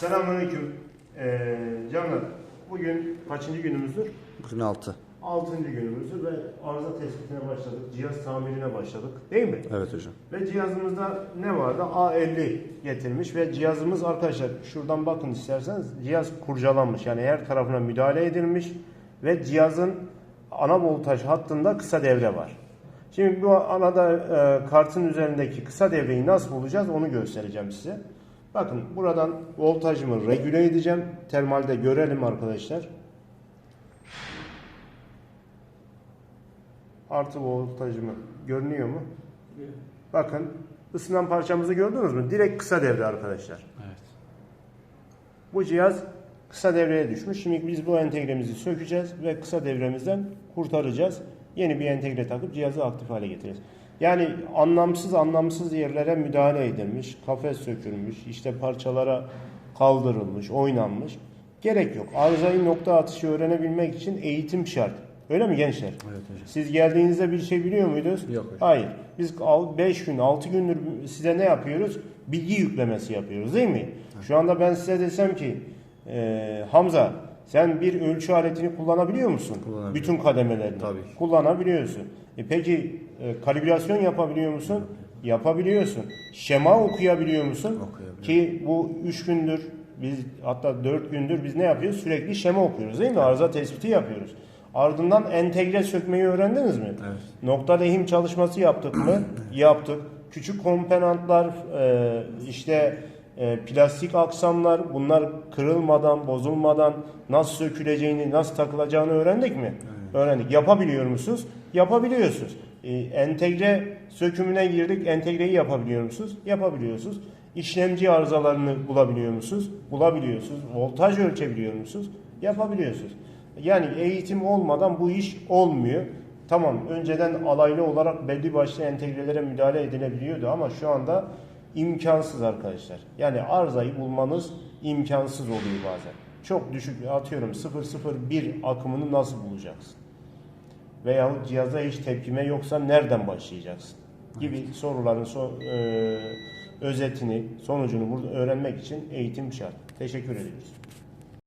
Selamünaleyküm. Ee, canlar, bugün kaçıncı günümüzdür? Bugün 6. Altıncı günümüzdür ve arıza tespitine başladık. Cihaz tamirine başladık. Değil mi? Evet hocam. Ve cihazımızda ne vardı? A50 getirmiş ve cihazımız arkadaşlar şuradan bakın isterseniz cihaz kurcalanmış. Yani her tarafına müdahale edilmiş ve cihazın ana voltaj hattında kısa devre var. Şimdi bu anada e, kartın üzerindeki kısa devreyi nasıl bulacağız onu göstereceğim size. Bakın buradan voltajımı regüle edeceğim. Termalde görelim arkadaşlar. Artı voltajımı görünüyor mu? Bakın ısınan parçamızı gördünüz mü? Direkt kısa devre arkadaşlar. Evet. Bu cihaz kısa devreye düşmüş. Şimdi biz bu entegremizi sökeceğiz ve kısa devremizden kurtaracağız. Yeni bir entegre takıp cihazı aktif hale getireceğiz. Yani anlamsız anlamsız yerlere müdahale edilmiş, kafes sökülmüş, işte parçalara kaldırılmış, oynanmış. Gerek yok. Arızayı nokta atışı öğrenebilmek için eğitim şart. Öyle mi gençler? Evet hocam. Siz geldiğinizde bir şey biliyor muydunuz? Yok hocam. Hayır. Biz 5 gün, 6 gündür size ne yapıyoruz? Bilgi yüklemesi yapıyoruz değil mi? Şu anda ben size desem ki e, Hamza sen bir ölçü aletini kullanabiliyor musun? Bütün kademelerini. Tabii. Kullanabiliyorsun. E peki e, kalibrasyon yapabiliyor musun? Yapabiliyorsun. Şema okuyabiliyor musun? Ki bu 3 gündür biz hatta 4 gündür biz ne yapıyoruz? Sürekli şema okuyoruz değil mi? Arıza tespiti yapıyoruz. Ardından entegre sökmeyi öğrendiniz mi? Evet. Nokta lehim çalışması yaptık mı? Yaptık. Küçük komponentler e, işte e, plastik aksamlar bunlar kırılmadan, bozulmadan nasıl söküleceğini, nasıl takılacağını öğrendik mi? Öğrendik. Yapabiliyor musunuz? Yapabiliyorsunuz. E, entegre sökümüne girdik. Entegreyi yapabiliyor musunuz? Yapabiliyorsunuz. İşlemci arızalarını bulabiliyor musunuz? Bulabiliyorsunuz. Voltaj ölçebiliyor musunuz? Yapabiliyorsunuz. Yani eğitim olmadan bu iş olmuyor. Tamam önceden alaylı olarak belli başlı entegrelere müdahale edilebiliyordu ama şu anda imkansız arkadaşlar. Yani arızayı bulmanız imkansız oluyor bazen. Çok düşük atıyorum 001 akımını nasıl bulacaksın? Veyahut cihaza hiç tepkime yoksa nereden başlayacaksın? Gibi soruların so- e, özetini, sonucunu burada öğrenmek için eğitim şart. Teşekkür ediyoruz.